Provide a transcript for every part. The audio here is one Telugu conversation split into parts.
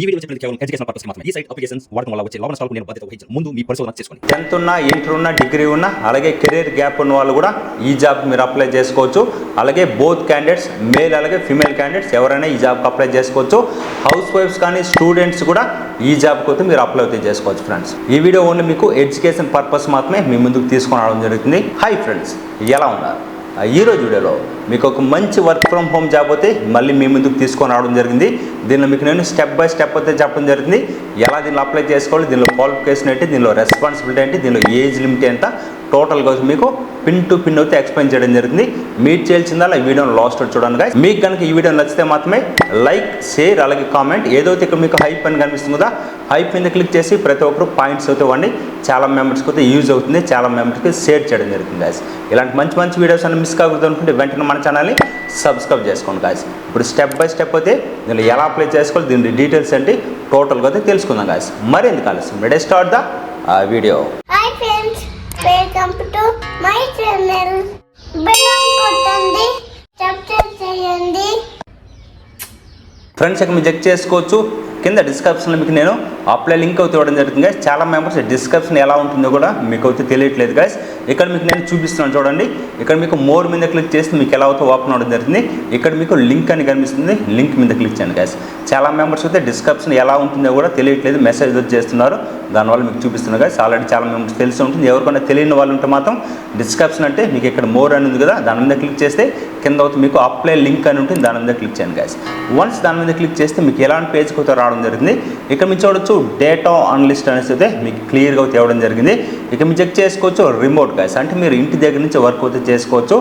ఈ వీడియో చెప్పినది కేవలం ఎడ్యుకేషన్ పర్పస్ మాత్రమే. ఈ సైట్ అప్లికేషన్స్ వాడటం వల్ల వచ్చే లాభ నేను బాధ్యత వహించను. ముందు మీ పరిశోధన చేసుకోండి. టెన్త్ ఉన్నా ఇంటర్ ఉన్నా డిగ్రీ ఉన్నా అలాగే కెరీర్ గ్యాప్ ఉన్న వాళ్ళు కూడా ఈ జాబ్ మీరు అప్లై చేసుకోవచ్చు. అలాగే బోత్ క్యాండిడేట్స్ మేల్ అలాగే ఫిమేల్ క్యాండిడేట్స్ ఎవరైనా ఈ జాబ్కి అప్లై చేసుకోవచ్చు. హౌస్ వైఫ్స్ కానీ స్టూడెంట్స్ కూడా ఈ జాబ్కి అయితే మీరు అప్లై అయితే చేసుకోవచ్చు ఫ్రెండ్స్. ఈ వీడియో ఓన్లీ మీకు ఎడ్యుకేషన్ పర్పస్ మాత్రమే మీ ముందుకు తీసుకొని రావడం జరుగుతుంది. Hi friends. ఎలా ఉన్నారు? ఈరోజు వీడియోలో మీకు ఒక మంచి వర్క్ ఫ్రమ్ హోమ్ జాబ్ అయితే మళ్ళీ మీ ముందుకు తీసుకొని రావడం జరిగింది. దీనిలో మీకు నేను స్టెప్ బై స్టెప్ అయితే చెప్పడం జరిగింది. ఎలా దీనిలో అప్లై చేసుకోవాలి దీనిలో క్వాలిఫికేషన్ ఏంటి దీనిలో రెస్పాన్సిబిలిటీ ఏంటి దీనిలో ఏజ్ లిమిట్ ఎంత టోటల్గా వచ్చి మీకు పిన్ టు పిన్ అయితే ఎక్స్ప్లెయిన్ చేయడం జరిగింది. మీరు చేయాల్సిందల్లా ఈ వీడియోని లాస్ట్ చూడండి guys. మీకు కనుక ఈ వీడియో నచ్చితే మాత్రమే లైక్ షేర్ అలాగే కామెంట్. ఏదైతే ఇక్కడ మీకు హైప్ అని కనిపిస్తుంది కదా హైప్ మీద క్లిక్ చేసి ప్రతి ఒక్కరు పాయింట్స్ అయితే ఇవ్వండి. చాలా మెంబర్స్కి అయితే యూజ్ అవుతుంది. చాలా మెంబర్స్కి షేర్ చేయడం జరుగుతుంది గాయస్ ఇలాంటి మంచి మంచి వీడియోస్ అన్ని మిస్ కాకూడదు అనుకుంటే వెంటనే మన ఛానల్ని సబ్స్క్రైబ్ చేసుకోండి గాయస్ ఇప్పుడు స్టెప్ బై స్టెప్ అయితే దీనిలో ఎలా అప్లై చేసుకోవాలి దీని డీటెయిల్స్ ఏంటి టోటల్గా అయితే తెలుసుకుందాం guys. మరెందుకు కాలేజ్ మెడే స్టార్ట్ ద వీడియో ఫ్రెండ్స్ ఇక్కడ మీరు చెక్ చేసుకోవచ్చు. కింద డిస్క్రిప్షన్లో మీకు నేను అప్లై లింక్ అయితే ఇవ్వడం జరుగుతుంది guys. చాలా మెంబర్స్ డిస్క్రిప్షన్ ఎలా ఉంటుందో కూడా మీకు అయితే తెలియట్లేదు గాయస్ ఇక్కడ మీకు నేను చూపిస్తున్నాను చూడండి. ఇక్కడ మీకు మోర్ మీద క్లిక్ చేస్తే మీకు ఎలా అయితే ఓపెన్ అవ్వడం జరుగుతుంది. ఇక్కడ మీకు లింక్ అని కనిపిస్తుంది. లింక్ మీద క్లిక్ చేయండి గాయస్ చాలా మెంబర్స్ అయితే డిస్క్రిప్షన్ ఎలా ఉంటుందో కూడా తెలియట్లేదు. మెసేజ్ వచ్చి చేస్తున్నారు. దానివల్ల మీకు చూపిస్తున్నా గాయస్ ఆల్రెడీ చాలా మెంబర్స్ తెలిసి ఉంటుంది. ఎవరికైనా తెలియని వాళ్ళు ఉంటే మాత్రం డిస్క్రిప్షన్ అంటే మీకు ఇక్కడ మోర్ అని ఉంది కదా దాని మీద క్లిక్ చేస్తే కింద అవుతుంది మీకు అప్లై లింక్ అని ఉంటుంది దాని మీద క్లిక్ చేయండి గాయస్ వన్స్ దాని మీద క్లిక్ చేస్తే మీకు ఎలాంటి పేజ్కి అయితే రావడం రావడం జరిగింది. ఇక్కడ మీరు చూడొచ్చు డేటా అనలిస్ట్ అనేసి అయితే మీకు క్లియర్గా తేవడం జరిగింది. ఇక మీరు చెక్ చేసుకోవచ్చు రిమోట్ గాయస్ అంటే మీరు ఇంటి దగ్గర నుంచి వర్క్ అయితే చేసుకోవచ్చు.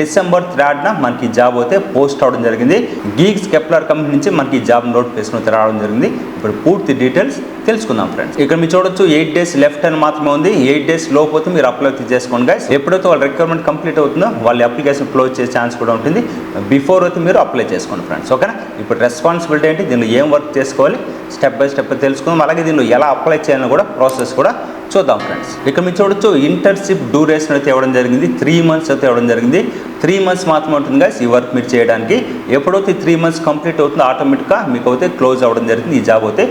డిసెంబర్ థర్డ్న మనకి జాబ్ అయితే పోస్ట్ అవడం జరిగింది. గీక్స్ కెప్లర్ కంపెనీ నుంచి మనకి జాబ్ నోటిఫికేషన్ అయితే రావడం జరిగింది. ఇప్పుడు పూర్తి డీటెయిల్స్ తెలుసుకుందాం ఫ్రెండ్స్ ఇక్కడ మీరు చూడొచ్చు ఎయిట్ డేస్ లెఫ్ట్ అని మాత్రమే ఉంది. ఎయిట్ డేస్ లోపోతే మీరు అప్లై చేసుకోండి గైస్ ఎప్పుడైతే వాళ్ళ రిక్వైర్మెంట్ కంప్లీట్ అవుతుందో వాళ్ళ అప్లికేషన్ క్లోజ్ చేసే ఛాన్స్ కూడా ఉంటుంది. బిఫోర్ అయితే మీరు అప్లై చేసుకోండి ఫ్రెండ్స్ ఓకేనా ఇప్పుడు రెస్పాన్సిబిలిటీ ఏంటి? దీనిలో ఏం వర్క్ చేసుకోవాలి? స్టెప్ బై స్టెప్ తెలుసుకుందాం. అలాగే దీనిలో ఎలా అప్లై చేయాలని కూడా ప్రాసెస్ కూడా చూద్దాం ఫ్రెండ్స్ ఇక్కడ మీరు చూడొచ్చు ఇంటర్న్షిప్ డ్యూరేషన్ అయితే ఇవ్వడం జరిగింది. త్రీ మంత్స్ అయితే ఇవ్వడం జరిగింది. త్రీ మంత్స్ మాత్రమే ఉంటుంది guys ఈ వర్క్ మీరు చేయడానికి. ఎప్పుడైతే త్రీ మంత్స్ కంప్లీట్ అవుతుందో ఆటోమేటిక్గా మీకు అయితే క్లోజ్ అవ్వడం జరుగుతుంది ఈ జాబ్ అయితే.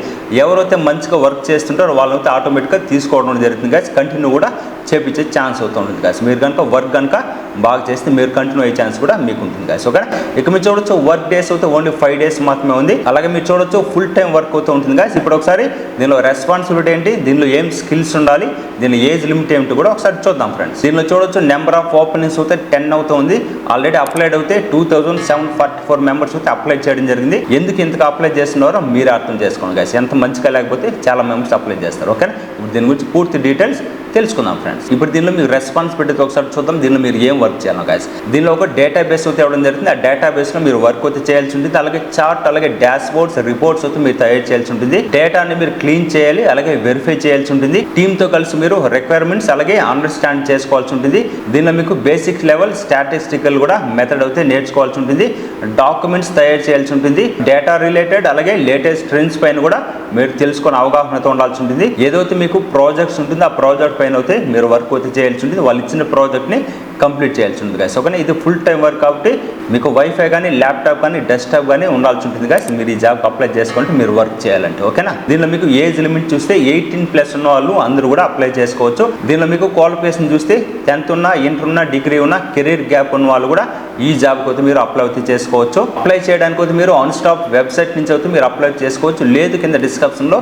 ఎవరైతే మంచిగా వర్క్ చేస్తుంటారో వాళ్ళైతే ఆటోమేటిక్గా తీసుకోవడం జరుగుతుంది guys కంటిన్యూ కూడా చేపించే ఛాన్స్ అవుతుంది ఉంటుంది మీరు కనుక వర్క్ కనుక బాగా చేస్తే మీరు కంటిన్యూ అయ్యే ఛాన్స్ కూడా మీకు ఉంటుంది guys ఓకే ఇక మీరు చూడొచ్చు వర్క్ డేస్ అయితే ఓన్లీ ఫైవ్ డేస్ మాత్రమే ఉంది. అలాగే మీరు చూడొచ్చు ఫుల్ టైం వర్క్ అవుతూ ఉంటుంది guys. ఇప్పుడు ఒకసారి దీనిలో రెస్పాన్సిబిలిటీ ఏంటి? దీనిలో ఏం స్కిల్స్ ఉండాలి? దీని ఏజ్ లిమిట్ ఏమిటి కూడా ఒకసారి చూద్దాం ఫ్రెండ్స్ దీనిలో చూడొచ్చు నెంబర్ ఆఫ్ ఓపెనింగ్స్ అయితే టెన్ అవుతుంది ఆల్రెడీ అప్లైడ్ అయితే two thousand seven forty four members అయితే అప్లై చేయడం జరిగింది. ఎందుకు ఇంతకు అప్లై చేస్తున్నారో మీరు అర్థం చేసుకోండి guys. ఎంత మంచిగా లేకపోతే చాలా మెంబర్స్ అప్లై చేస్తారు ఓకే ఇప్పుడు దీని గురించి పూర్తి డీటెయిల్స్ తెలుసుకుందాం ఫ్రెండ్స్ ఇప్పుడు దీనిలో మీరు రెస్పాన్సిబిలిటీ ఒకసారి చూద్దాం. దీనిలో మీరు ఏం వర్క్ చేయాలి గాయస్ దీనిలో ఒక డేటా బేస్ అయితే ఇవ్వడం జరుగుతుంది. ఆ డేటాబేస్లో మీరు వర్క్ అయితే చేయాల్సి ఉంటుంది. అలాగే చార్ట్ అలాగే డాష్ బోర్డ్స్ రిపోర్ట్స్ అయితే మీరు తయారు చేయాల్సి ఉంటుంది. డేటాని మీరు క్లీన్ చేయాలి అలాగే వెరిఫై చేయాల్సి ఉంటుంది. టీమ్తో కలిసి మీరు రిక్వైర్మెంట్స్ అలాగే అండర్స్టాండ్ చేసుకోవాల్సి ఉంటుంది. దీనిలో మీకు బేసిక్ లెవెల్ స్టాటిస్టికల్ కూడా మెథడ్ అయితే నేర్చుకోవాల్సి ఉంటుంది. డాక్యుమెంట్స్ తయారు చేయాల్సి ఉంటుంది. డేటా రిలేటెడ్ అలాగే లేటెస్ట్ ట్రెండ్స్ పైన కూడా మీరు తెలుసుకుని అవగాహనతో ఉండాల్సి ఉంటుంది. ఏదైతే మీకు ప్రాజెక్ట్స్ ఉంటుందో ఆ ప్రాజెక్ట్ పైన అయితే మీరు వర్క్ అయితే చేయాల్సి ఉంటుంది. వాళ్ళు ఇచ్చిన ప్రాజెక్ట్ని కంప్లీట్ చేయాల్సి ఉంటుంది గాయస్ ఓకే ఇది ఫుల్ టైం వర్క్ కాబట్టి మీకు వైఫై కానీ ల్యాప్టాప్ కానీ డెస్క్టాప్ కానీ ఉండాల్సి ఉంటుంది గాయస్ మీరు ఈ జాబ్కి అప్లై చేసుకుంటే మీరు వర్క్ చేయాలంటే ఓకేనా దీనిలో మీకు ఏజ్ లిమిట్ చూస్తే ఎయిటీన్ ప్లస్ ఉన్న వాళ్ళు అందరూ కూడా అప్లై చేసుకోవచ్చు. దీనిలో మీకు క్వాలిఫికేషన్ చూస్తే టెన్త్ ఉన్న ఇంటర్ ఉన్న డిగ్రీ ఉన్న కెరీర్ గ్యాప్ ఉన్న వాళ్ళు కూడా ఈ జాబ్కి అయితే మీరు అప్లై అయితే చేసుకోవచ్చు. అప్లై చేయడానికి అయితే మీరు ఆన్ స్టాప్ వెబ్సైట్ నుంచి అయితే మీరు అప్లై చేసుకోవచ్చు. లేదు కింద డిస్క్రిప్షన్లో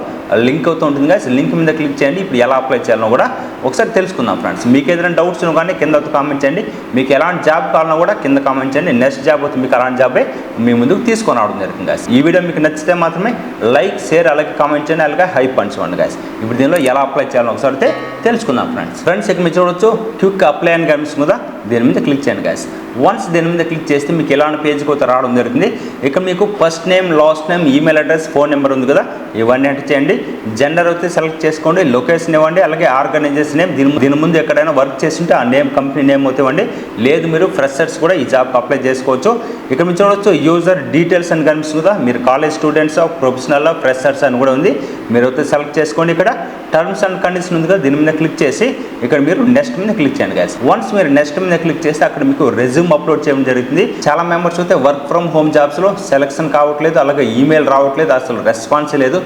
లింక్ అవుతూ ఉంటుంది గాయస్ లింక్ మీద క్లిక్ చేయండి. ఇప్పుడు ఎలా అప్లై చేయాలో కూడా ఒకసారి తెలుసుకుందాం ఫ్రెండ్స్ మీకు ఏదైనా డౌట్స్ ఉన్నా కానీ కింద కామెంట్ చేయండి మీకు ఎలాంటి జాబ్ కావాలన్నా కూడా కింద కామెంట్ చేయండి. నెక్స్ట్ జాబ్ అయితే మీకు అలాంటి జాబే మీ ముందుకు తీసుకొని రావడం జరుగుతుంది గాయస్ ఈ వీడియో మీకు నచ్చితే మాత్రమే లైక్ షేర్ అలాగే కామెంట్ చేయండి. అలాగే హైప్ పంచుకోండి గాయస్ ఇప్పుడు దీనిలో ఎలా అప్లై చేయాలో ఒకసారి అయితే తెలుసుకుందాం ఫ్రెండ్స్ ఫ్రెండ్స్ ఇక మీరు చూడొచ్చు. క్విక్ అప్లై అని కనిపిస్తుంది కదా. దీని మీద క్లిక్ చేయండి గాయస్ వన్స్ దీని మీద క్లిక్ చేస్తే మీకు ఎలాంటి పేజ్కి అయితే రావడం జరుగుతుంది? ఇక్కడ మీకు first name last name email address phone number ఉంది కదా? ఇవన్నీ ఎంటర్ చేయండి. జెండర్ అయితే సెలెక్ట్ చేసుకోండి లొకేషన్ ఇవ్వండి అలాగే ఆర్గనైజేషన్ నేమ్ దీని దీని ముందు ఎక్కడైనా వర్క్ చేస్తుంటే ఆ నేమ్ కంపెనీ నేమ్ అయితే ఇవ్వండి. లేదు మీరు ఫ్రెషర్స్ కూడా ఈ జాబ్కి అప్లై చేసుకోవచ్చు. ఇక్కడ మీరు చూడవచ్చు యూజర్ డీటెయిల్స్ అని కనిపిస్తుంది కదా? మీరు కాలేజ్ స్టూడెంట్స్ ప్రొఫెషనల్ ఫ్రెషర్స్ అని కూడా ఉంది. మీరు అయితే సెలెక్ట్ చేసుకోండి ఇక్కడ. టర్మ్స్ అండ్ కండిషన్ ఉంది కదా? దీని మీద క్లిక్ చేసి ఇక్కడ మీరు నెక్స్ట్ మీద క్లిక్ చేయండి గాయస్ వన్స్ మీరు నెక్స్ట్ మీద క్లిక్ చేస్తే అక్కడ మీకు రెజ్యూమ్ అప్లోడ్ చేయడం జరుగుతుంది. చాలా మెంబర్స్ అయితే వర్క్ ఫ్రమ్ హోమ్ జాబ్స్లో సెలక్షన్ కావట్లేదు అలాగే ఈమెయిల్ రావట్లేదు అసలు రెస్పాన్స్ లేదు.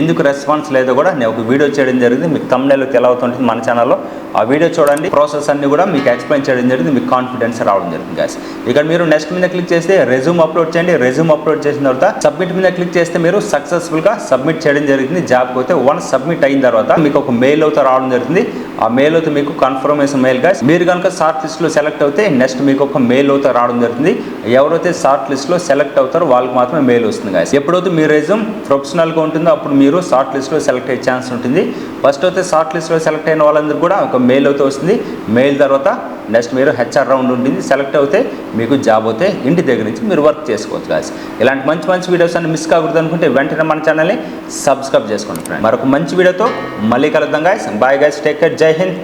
ఎందుకు రెస్పాన్స్ లేదో కూడా నేను ఒక వీడియో చేయడం జరిగింది. మీకు తమ్ముళ్ళు తెలవుతుంటుంది మన ఛానల్లో ఆ వీడియో చూడండి. ప్రాసెస్ అన్ని కూడా మీకు ఎక్స్ప్లెయిన్ చేయడం జరిగింది. మీకు కాన్ఫిడెన్స్ రావడం జరుగుతుంది గ్యాస్ ఇక్కడ మీరు నెక్స్ట్ మీద క్లిక్ చేస్తే రెజ్యూమ్ అప్లోడ్ చేయండి. రెజ్యూమ్ అప్లోడ్ చేసిన తర్వాత సబ్మిట్ మీద క్లిక్ చేస్తే మీరు సక్సెస్ఫుల్గా సబ్మిట్ చేయడం జరిగింది. జాబ్ పోతే వన్ సబ్మిట్ అయిన తర్వాత మీకు ఒక మెయిల్ అవుతా రావడం జరుగుతుంది. ఆ మెయిల్ అయితే మీకు కన్ఫర్మేషన్ మెయిల్గా మీరు కనుక షార్ట్ లిస్ట్లో సెలెక్ట్ అవుతే నెక్స్ట్ మీకు ఒక మెయిల్ అవుతా రావడం జరుగుతుంది. ఎవరైతే షార్ట్ లిస్ట్లో సెలెక్ట్ అవుతారో వాళ్ళకి మాత్రమే మెయిల్ వస్తుంది గాయస్ ఎప్పుడైతే మీ రెజ్యూమ్ ప్రొఫెషనల్గా ఉంటుందో అప్పుడు మీరు షార్ట్ లిస్ట్లో సెలెక్ట్ అయ్యే ఛాన్స్ ఉంటుంది. ఫస్ట్ అయితే షార్ట్ లిస్ట్లో సెలెక్ట్ అయిన వాళ్ళందరూ కూడా ఒక మెయిల్ అయితే వస్తుంది. మెయిల్ తర్వాత నెక్స్ట్ మీరు హెచ్ఆర్ రౌండ్ ఉంటుంది. సెలెక్ట్ అవుతే మీకు జాబ్ అయితే ఇంటి దగ్గర నుంచి మీరు వర్క్ చేసుకోవచ్చు గాయస్ ఇలాంటి మంచి మంచి వీడియోస్ అన్ని మిస్ కాకూడదు అనుకుంటే వెంటనే మన ఛానల్ని సబ్స్క్రైబ్ చేసుకోండి ఫ్రెండ్ మరొక మంచి వీడియోతో మళ్ళీ కలుద్దాం guys bye guys take care Jai Hind